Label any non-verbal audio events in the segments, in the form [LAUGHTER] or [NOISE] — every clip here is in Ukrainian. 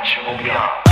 Качемо м'я.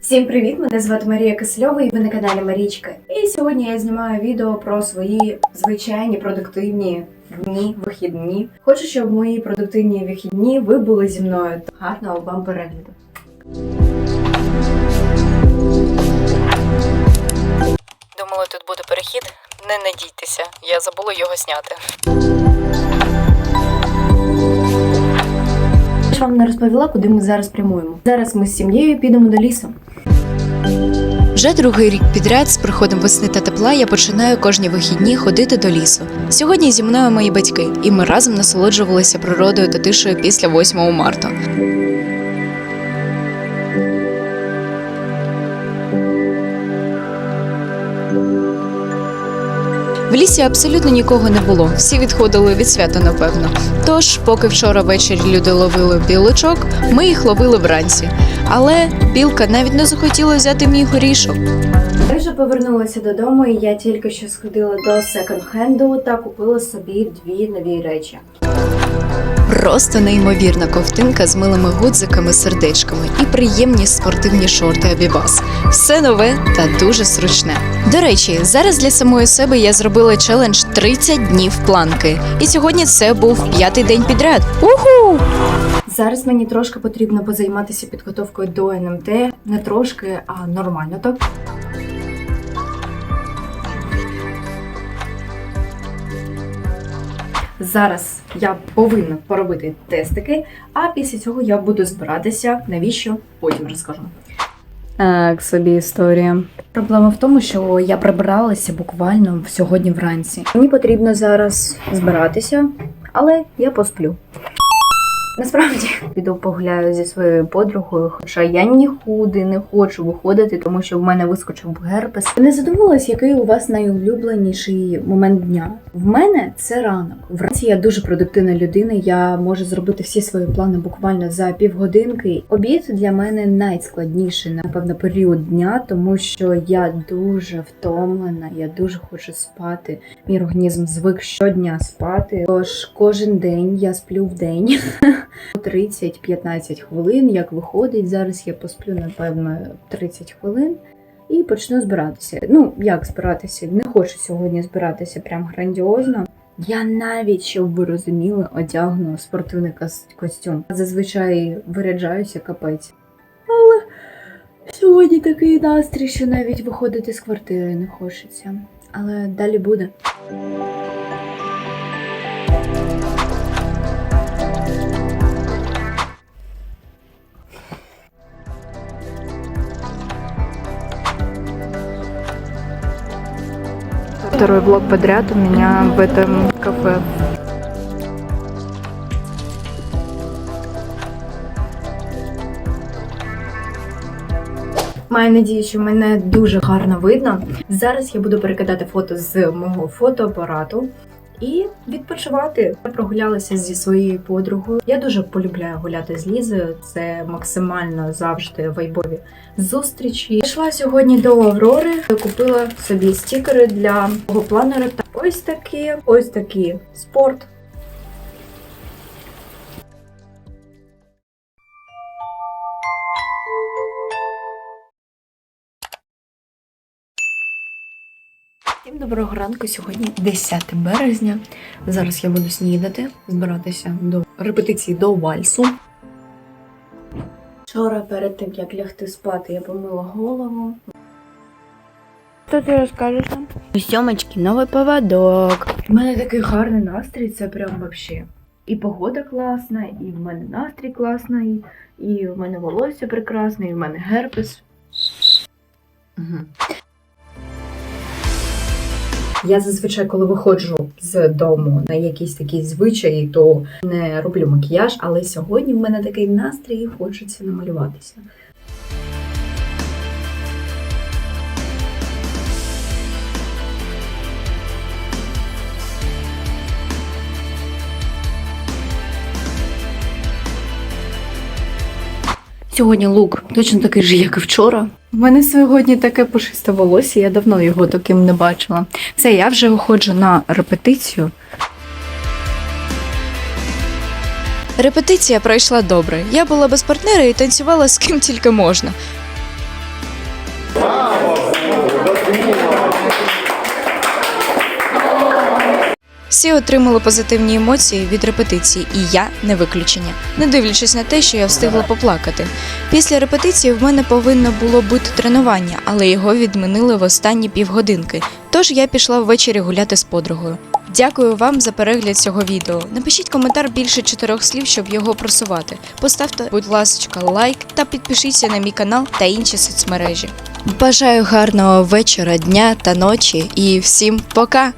Всім привіт! Мене звати Марія Кисельова і ви на каналі Марічка. Сьогодні я знімаю відео про свої звичайні продуктивні дні, вихідні. Хочу, щоб мої продуктивні вихідні ви були зі мною. Гарного вам перегляду! Думали, тут буде перехід? Не надійтеся, я забула його зняти. Я ж вам не розповіла, куди ми зараз прямуємо. Зараз ми з сім'єю підемо до лісу. Вже другий рік підряд з приходом весни та тепла я починаю кожні вихідні ходити до лісу. Сьогодні зі мною мої батьки, і ми разом насолоджувалися природою та тишею після 8 марта. В лісі абсолютно нікого не було. Всі відходили від свята, напевно. Тож, поки вчора ввечері люди ловили білочок, ми їх ловили вранці. Але білка навіть не захотіла взяти мій горішок. Я вже повернулася додому, і я тільки що сходила до секонд-хенду та купила собі дві нові речі. Просто неймовірна ковтинка з милими гудзиками, сердечками і приємні спортивні шорти Абібас. Все нове та дуже зручне. До речі, зараз для самої себе я зробила челендж 30 днів планки. І сьогодні це був п'ятий день підряд. Уху! Зараз мені трошки потрібно позайматися підготовкою до НМТ. Не трошки, а нормально так. Зараз я повинна поробити тестики, а після цього я буду збиратися. Навіщо? Потім розкажу. Так, собі історія. Проблема в тому, що я прибиралася буквально сьогодні вранці. Мені потрібно зараз збиратися, але я посплю. Насправді піду погуляю зі своєю подругою, хоча я нікуди не хочу виходити, тому що в мене вискочив герпес. Не задумалась, який у вас найулюбленіший момент дня. В мене це ранок. Вранці я дуже продуктивна людина. Я можу зробити всі свої плани буквально за півгодинки. Обід для мене найскладніший, напевно, період дня, тому що я дуже втомлена, я дуже хочу спати. Мій організм звик щодня спати. Тож кожен день я сплю в день. [LAUGHS] 30-15 хвилин, як виходить. Зараз я посплю, напевно, 30 хвилин і почну збиратися. Ну, як збиратися? Не хочу сьогодні збиратися прям грандіозно. Я навіть, щоб ви розуміли, одягну спортивний кос- костюм. Зазвичай виряджаюся капець. Але сьогодні такий настрій, що навіть виходити з квартири не хочеться. Але далі буде. Второй блок подряд у меня в этом кафе. Маю надію, що мене дуже гарно видно. Зараз я буду перекидати фото з мого фотоапарату і відпочивати. Я прогулялася зі своєю подругою. Я дуже полюбляю гуляти з Лізою. Це максимально завжди вайбові зустрічі. Пішла сьогодні до Аврори, купила собі стікери для планера. Ось такі, ось такі спорт. Всім доброго ранку. Сьогодні 10 березня. Зараз я буду снідати, збиратися до репетиції до вальсу. Вчора перед тим, як лягти спати, я помила голову. Що ти розкажеш нам? Сьомочки, новий поводок. У мене такий гарний настрій, це прям вообще. І погода класна, і в мене настрій класний, і в мене волосся прекрасне, і в мене герпес. Угу. Я зазвичай, коли виходжу з дому на якісь такі звичаї, то не роблю макіяж, але сьогодні в мене такий настрій хочеться намалюватися. Сьогодні лук точно такий же, як і вчора. У мене сьогодні таке пушисте волосся, я давно його таким не бачила. Все, я вже виходжу на репетицію. Репетиція пройшла добре. Я була без партнера і танцювала з ким тільки можна. Всі отримали позитивні емоції від репетиції, і я не виключення, не дивлячись на те, що я встигла поплакати. Після репетиції в мене повинно було бути тренування, але його відмінили в останні півгодинки. Тож я пішла ввечері гуляти з подругою. Дякую вам за перегляд цього відео. Напишіть коментар більше чотирьох слів, щоб його просувати. Поставте, будь ласка, лайк та підпишіться на мій канал та інші соцмережі. Бажаю гарного вечора, дня та ночі і всім пока!